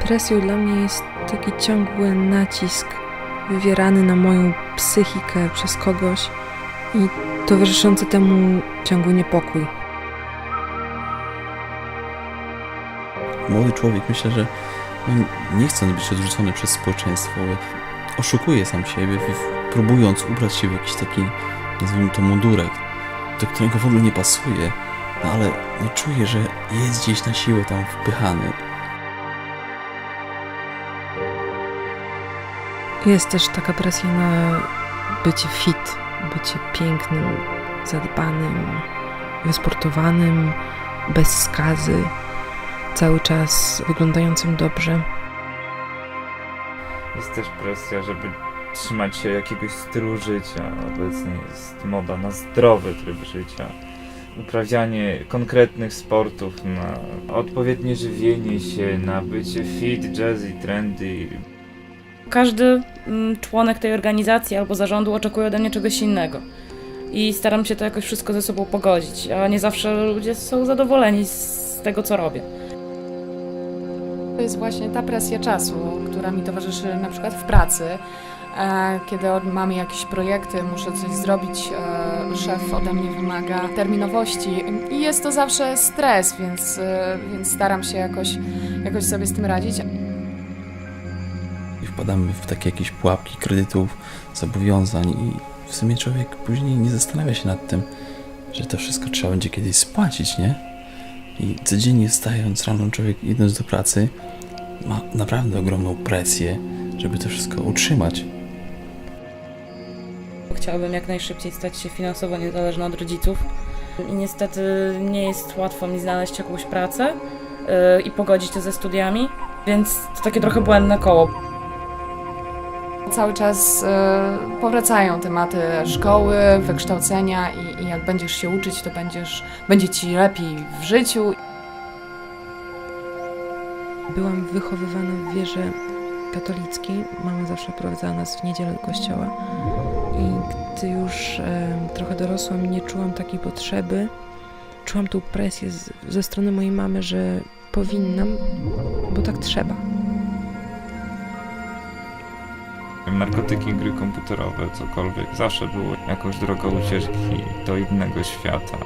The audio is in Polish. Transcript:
Presją dla mnie jest taki ciągły nacisk wywierany na moją psychikę przez kogoś i towarzyszący temu ciągły niepokój. Młody człowiek, myślę, że no, nie chcąc być odrzucony przez społeczeństwo, oszukuje sam siebie, próbując ubrać się w jakiś taki, nazwijmy to, mundurek, do którego w ogóle nie pasuje, no ale nie czuje, że jest gdzieś na siłę tam wpychany. Jest też taka presja na bycie fit, bycie pięknym, zadbanym, wysportowanym, bez skazy, cały czas wyglądającym dobrze. Jest też presja, żeby trzymać się jakiegoś stylu życia. Obecnie jest moda na zdrowy tryb życia. Uprawianie konkretnych sportów, na odpowiednie żywienie się, na bycie fit, jazzy, trendy. Każdy mm, członek tej organizacji albo zarządu oczekuje ode mnie czegoś innego. I staram się to jakoś wszystko ze sobą pogodzić, a nie zawsze ludzie są zadowoleni z tego, co robię. To jest właśnie ta presja czasu, która mi towarzyszy na przykład w pracy. E, Kiedy mamy jakieś projekty, muszę coś zrobić, e, szef ode mnie wymaga terminowości i jest to zawsze stres, więc, e, więc staram się jakoś, jakoś sobie z tym radzić. Wpadamy w takie jakieś pułapki kredytów, zobowiązań i w sumie człowiek później nie zastanawia się nad tym, że to wszystko trzeba będzie kiedyś spłacić, nie? I codziennie wstając rano człowiek idąc do pracy ma naprawdę ogromną presję, żeby to wszystko utrzymać. Chciałabym jak najszybciej stać się finansowo niezależna od rodziców. I niestety nie jest łatwo mi znaleźć jakąś pracę yy, i pogodzić to ze studiami, więc to takie trochę błędne koło. Cały czas e, powracają tematy szkoły, wykształcenia i, i jak będziesz się uczyć, to będziesz, będzie ci lepiej w życiu. Byłam wychowywana w wierze katolickiej. Mama zawsze prowadzała nas w niedzielę do kościoła. I gdy już trochę dorosłam, nie czułam takiej potrzeby. Czułam tą presję z, ze strony mojej mamy, że powinnam, bo tak trzeba. narkotyki, gry komputerowe, cokolwiek. Zawsze było jakąś drogą ucieczki do innego świata.